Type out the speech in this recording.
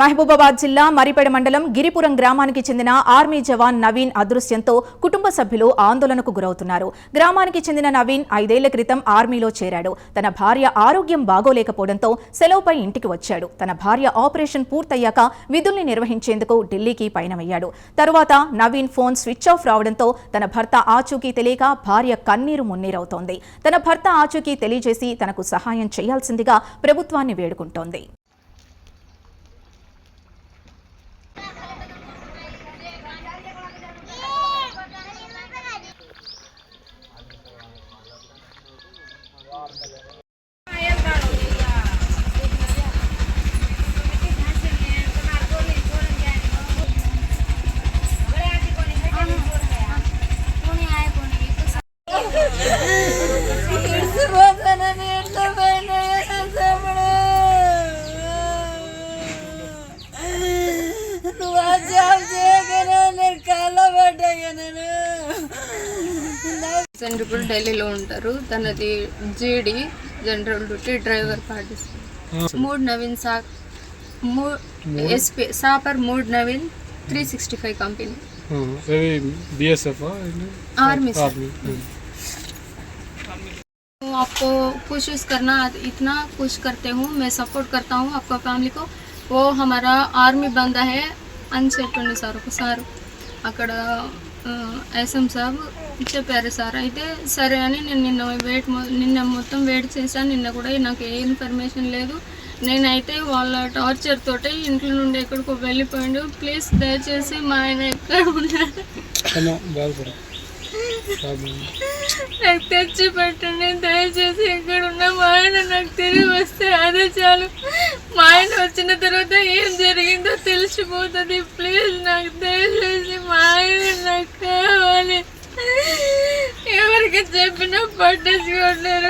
మహబూబాబాద్ జిల్లా మరిపేడ మండలం గిరిపురం గ్రామానికి చెందిన ఆర్మీ జవాన్ నవీన్ అదృశ్యంతో కుటుంబ సభ్యులు ఆందోళనకు గురవుతున్నారు. గ్రామానికి చెందిన నవీన్ ఐదేళ్ళ క్రితం ఆర్మీలో చేరాడు. తన భార్య ఆరోగ్యం బాగోలేకపోవడంతో సెలవుపై ఇంటికి వచ్చాడు. తన భార్య ఆపరేషన్ పూర్తయ్యాక విధుల్ని నిర్వహించేందుకు ఢిల్లీకి పయనమయ్యాడు. తరువాత నవీన్ ఫోన్ స్విచ్ ఆఫ్ రావడంతో తన భర్త ఆచూకీ తెలియక భార్య కన్నీరు మున్నీరవుతోంది. తన భర్త ఆచూకీ తెలియజేసి తనకు సహాయం చేయాల్సిందిగా ప్రభుత్వాన్ని వేడుకుంటోంది. Ándale. చంద్రపూర్ ఢిల్లీలో ఉంటారు తనది GD general duty driver participate mood Naveen సా mood SP సాపర్ mood Naveen three sixty five company ఇది బిఎస్ఎఫ్ आर्मी से। आर्मी आपको कोशिश करना इतना कुछ करते हूँ मैं सपोर्ट करता हूँ आपका फैमिली को वो हमारा ఆర్మీ బంద है అని చెప్పండి సార్ ఒకసారి అక్కడ ఎస్ఎం సాబ్ చెప్పారు సార్. అయితే సరే అని నేను నిన్న వెయిట్ నిన్న మొత్తం వెయిట్ చేశాను. నిన్న కూడా నాకు ఏ ఇన్ఫర్మేషన్ లేదు. నేనైతే వాళ్ళ టార్చర్ తోటి ఇంట్లో నుండి ఎక్కడికో వెళ్ళిపోయిండు. ప్లీజ్ దయచేసి మా ఆయన ఎక్కడ ఉన్నారు? బాధపడ. నాకు తెచ్చి పెట్టండి. దయచేసి ఎక్కడ ఉన్న మా ఆయన నాకు తిరిగి వస్తే అదే చాలు. మా ఆయన వచ్చిన తర్వాత ఏం జరిగిందో తెలిసిపోతుంది. ప్లీజ్ నాకు దయచేసి మా ఆయన నాకు కావాలి ఎవరికి చెప్పినా పట్టించుకోలేరు